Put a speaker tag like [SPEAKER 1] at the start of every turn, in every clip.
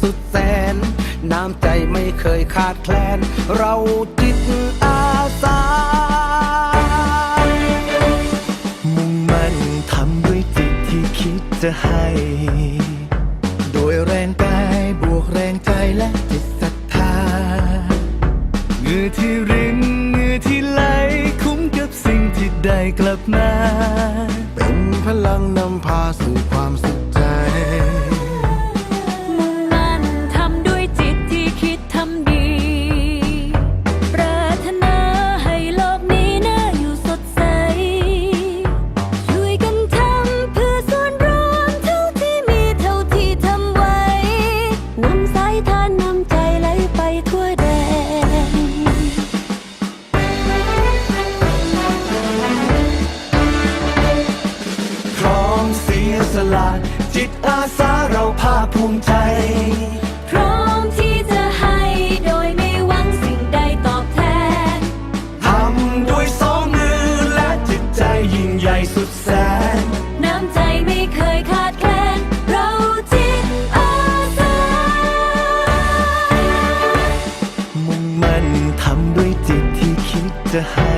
[SPEAKER 1] สุดแส
[SPEAKER 2] น น้ำใจไม่เคยขาดแคลน เราจิตอาสา
[SPEAKER 3] มุ่งมั่นทำด้วยจิตที่คิดจะให้ โดยแรงกายบวกแรงใจและจิตศรัทธาเงื่อที่รินเงื่อที่ไหล คุ้มกับสิ่งที่ได้กลับมา
[SPEAKER 1] เป็นพลังนำพาสู่ความสุข
[SPEAKER 4] คิด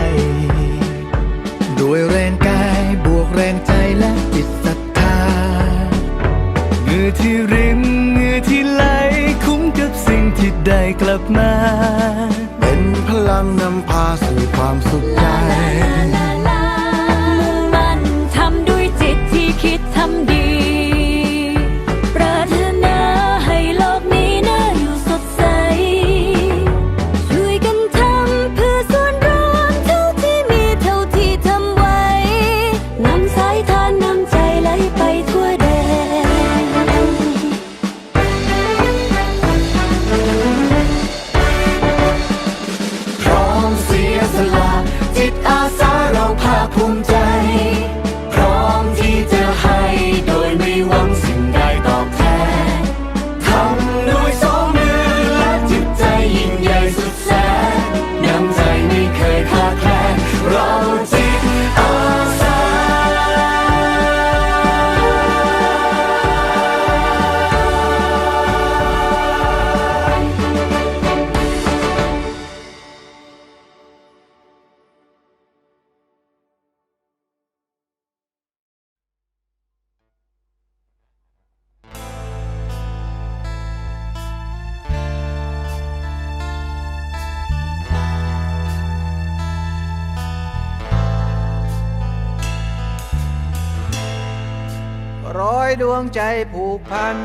[SPEAKER 4] อยดวงใจ
[SPEAKER 5] ผูกพัน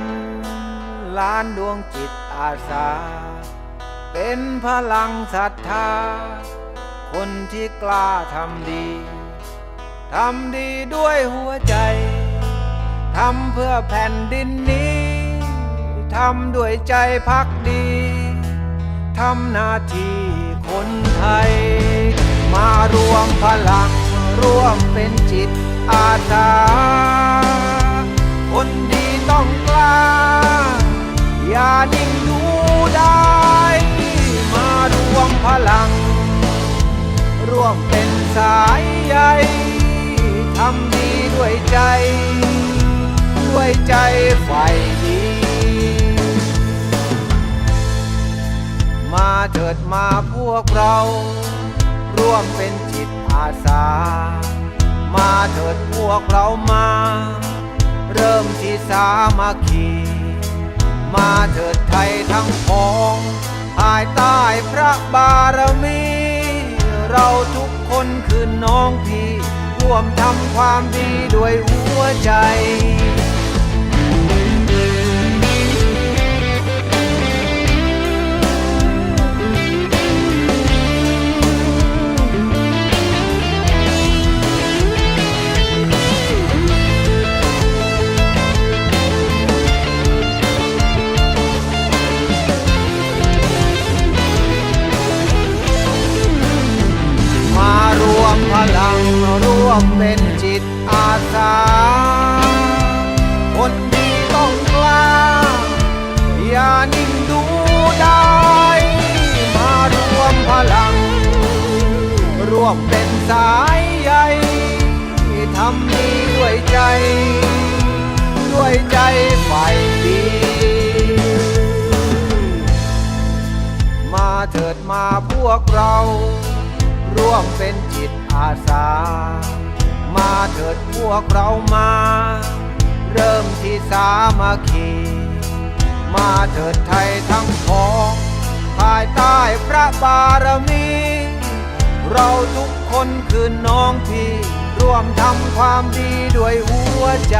[SPEAKER 5] ล้านดวงจิตอาสา เป็นพลังศรัทธา คนที่กล้าทำดี ทำดีด้วยหัวใจ ทำเพื่อแผ่นดินนี้ ทำด้วยใจพักดี ทำหน้าที่คนไทย มารวมพลังร่วมเป็นจิตอาสา คนดีต้องกล้า อย่านิ่งดูได้ มารวมพลัง ร่วมเป็นสายใยทำดีด้วยใจ ด้วยใจใฝ่ดี มาเถิดมาพวกเรา ร่วมเป็นจิตอาสา มาเถิดพวกเรามา เริ่มที่สามัคคีมาเถิดไทยทั้งพองภายใต้พระบารมี เราทุกคนคือน้องพี่ ร่วมทำความดีด้วยหัวใจ ลังร่วมเป็นจิตอาสา คนดีต้องกล้า อย่านิ่งดูได้ มารวมพลัง ร่วมเป็นสายใยทำดีด้วยใจ ด้วยใจใฝ่ดี มาเถิดมาพวกเรา ร่วมเป็นจิต อาสา มาเถิดพวกเรามา เริ่มที่สามัคคีมาเถิดไทยทั้งพองภายใต้พระบารมี เราทุกคนคือน้องพี่ ร่วมทำความดีด้วยหัวใจ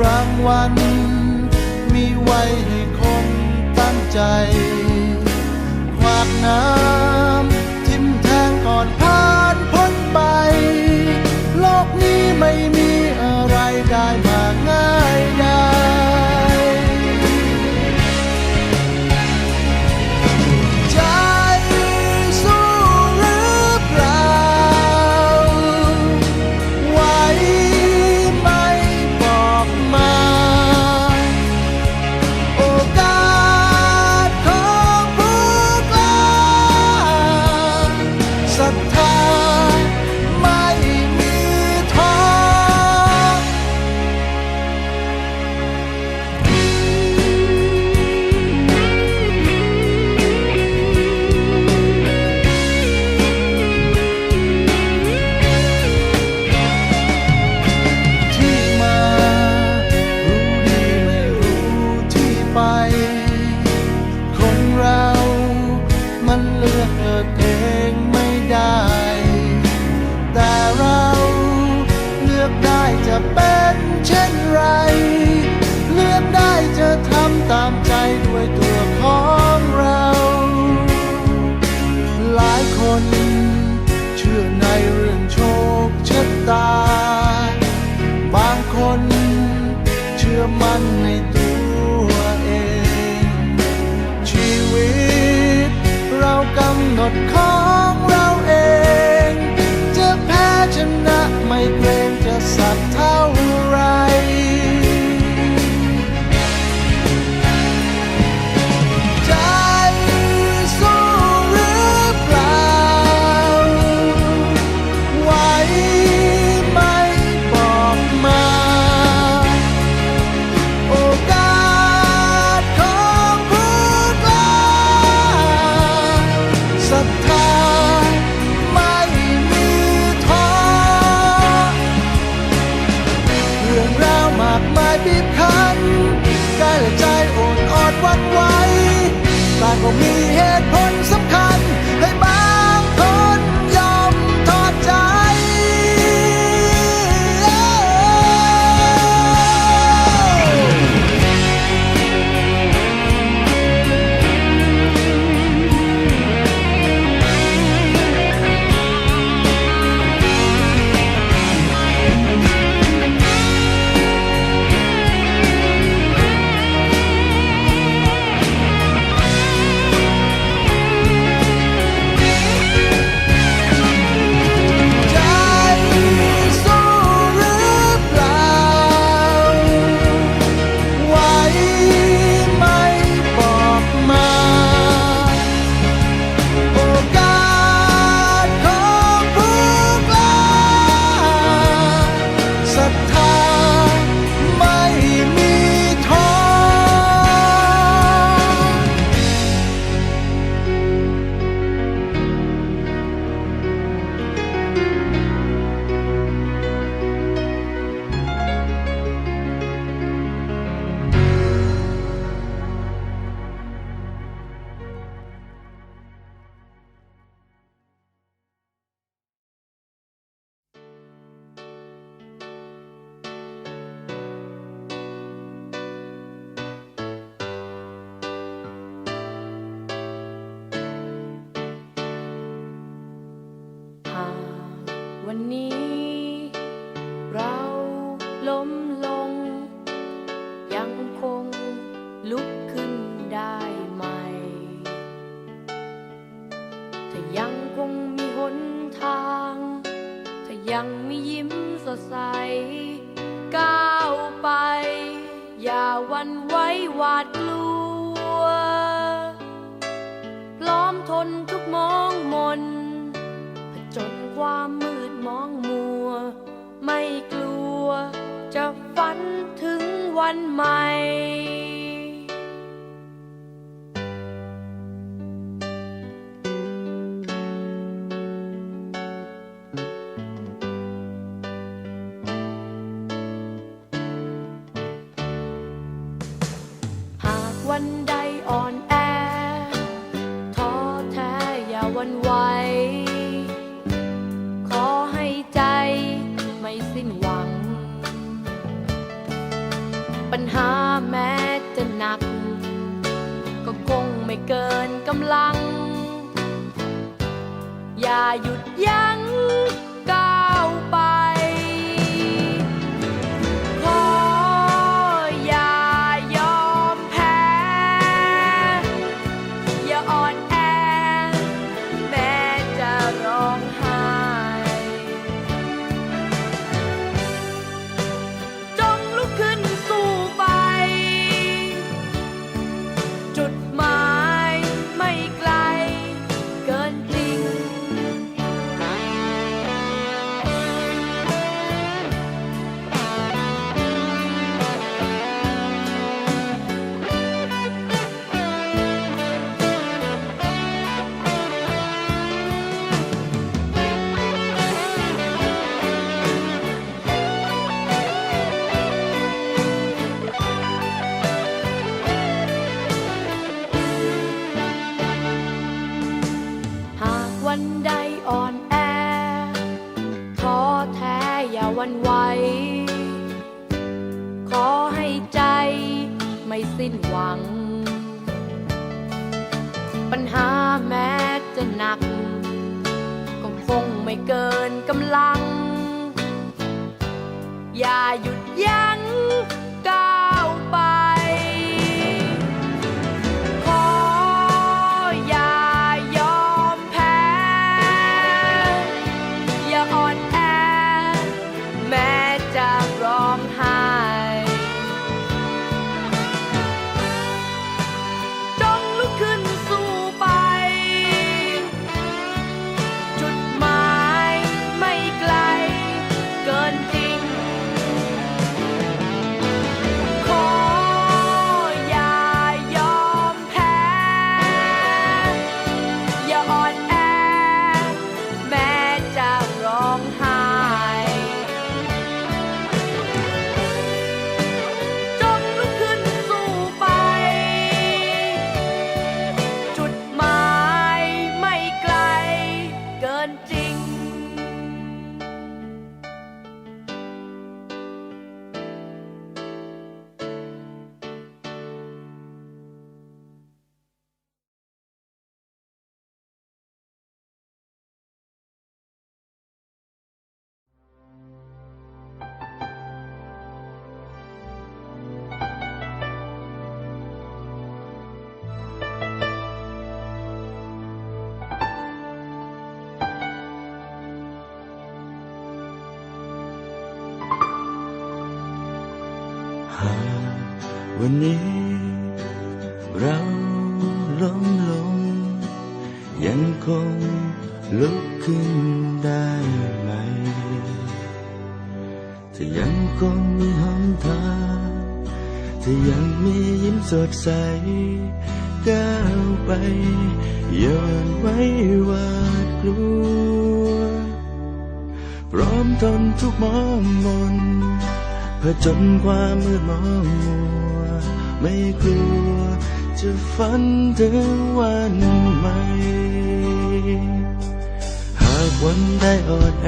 [SPEAKER 6] รางวัล มีไว้ให้คนตั้งใจควากน้ำทิมแทงก่อนผ่านพ้นไป โลกนี้ไม่มีอะไรได้ ศรัทธา วันนี้ เราล้มลง ยังคงลุกขึ้
[SPEAKER 7] นได้ไหมถ้ายังคงมีหนทาง ถ้ายังมียิ้มสดใส ก้าวไป อย่าวันไว้หวาดกลัว พร้อมทนทุกมองมนผจญความมืด วันใหม่
[SPEAKER 8] วันนี้ เราล้มลง ยังคงลุกขึ้นได้ไหมจะยัง
[SPEAKER 9] คงมีหนทางถ้ายังมียิ้มสดใสก้าวไปย้อนไว้วาดกลัว พร้อมทนทุกมองมนเพื่อจนความมืดมองมัว ไม่กลัว จะฝันถึงวันใหม่ หากวันได้อ่อนแอ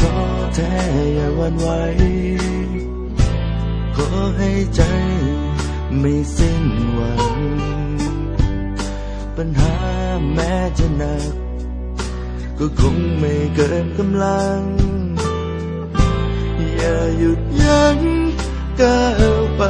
[SPEAKER 9] ท้อแท้อย่าวันไหวขอให้ใจไม่สิ้นหวัง ปัญหาแม้จะหนัก ก็คงไม่เกินกำลัง อย่าหยุดยั้ง ก้าวไป